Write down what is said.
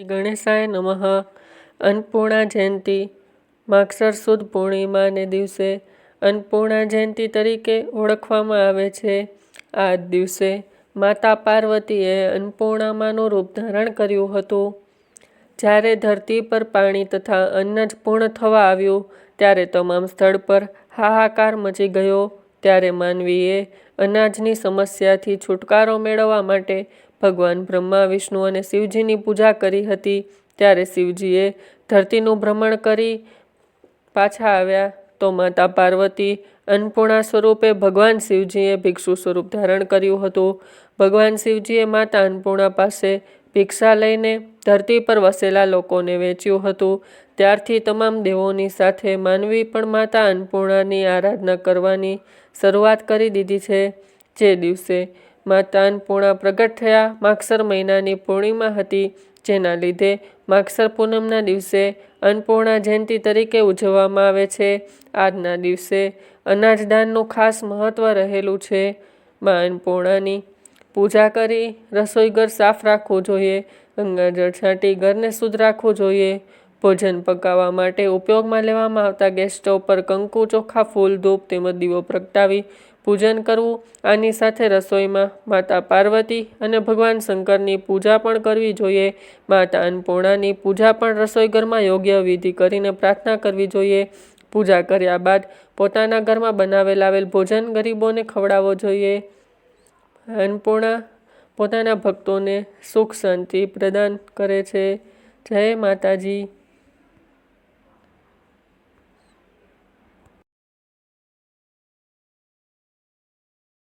ગણેશાય નમઃ. અન્નપૂર્ણા જયંતી, માગસર સુદ પૂર્ણિમાને દિવસે અન્નપૂર્ણા જયંતી તરીકે ઓળખવામાં આવે છે. આ દિવસે માતા પાર્વતીએ અન્નપૂર્ણામાનું રૂપ ધારણ કર્યું હતું. જ્યારે ધરતી પર પાણી તથા અન્ન જ પૂર્ણ થવા આવ્યું, ત્યારે તમામ સ્થળ પર હાહાકાર મચી ગયો. ત્યારે માનવીએ અનાજની સમસ્યાથી છુટકારો મેળવવા માટે ભગવાન બ્રહ્મા, વિષ્ણુ અને શિવજીની પૂજા કરી હતી. ત્યારે શિવજીએ ધરતીનું ભ્રમણ કરી પાછા આવ્યા તો માતા પાર્વતી અન્નપૂર્ણા સ્વરૂપે ભગવાન શિવજીએ ભિક્ષુ સ્વરૂપ ધારણ કર્યું હતું. ભગવાન શિવજીએ માતા અન્નપૂર્ણા પાસે ભિક્ષા લઈને ધરતી પર વસેલા લોકોને વેચ્યું હતું. ત્યારથી તમામ દેવોની સાથે માનવી પણ માતા અન્નપૂર્ણાની આરાધના કરવાની શરૂઆત કરી દીધી છે. જે દિવસે માતા અન્નપૂર્ણા પ્રગટ થયા. માગસર મહિનાની પૂર્ણિમા હતી, જેના લીધે માગસર પૂનમના દિવસે અન્નપૂર્ણા જયંતી તરીકે ઉજવવામાં આવે છે. આજના દિવસે અનાજદાનનું ખાસ મહત્ત્વ રહેલું છે. મા અન્નપૂર્ણાની પૂજા કરી રસોઈ ઘર સાફ રાખવું જોઈએ, ગંગાજળ છાંટી, ઘરને શુદ્ધ રાખવું જોઈએ. ભોજન પકાવવા માટે ઉપયોગમાં લેવામાં આવતા ગેસ સ્ટવ પર કંકુ, ચોખા, ફૂલ, ધૂપ તેમજ દીવો પ્રગટાવી પૂજન કરવું. આની સાથે રસોઈમાં માતા પાર્વતી અને ભગવાન શંકરની પૂજા પણ કરવી જોઈએ. માતા અન્નપૂર્ણાની પૂજા પણ રસોઈ ઘરમાં યોગ્ય વિધિ કરીને પ્રાર્થના કરવી જોઈએ. પૂજા કર્યા બાદ પોતાના ઘરમાં બનાવેલ આવેલ ભોજન ગરીબોને ખવડાવવો જોઈએ. અન્નપૂર્ણા પોતાના ભક્તોને સુખ શાંતિ પ્રદાન કરે છે. જય માતાજી.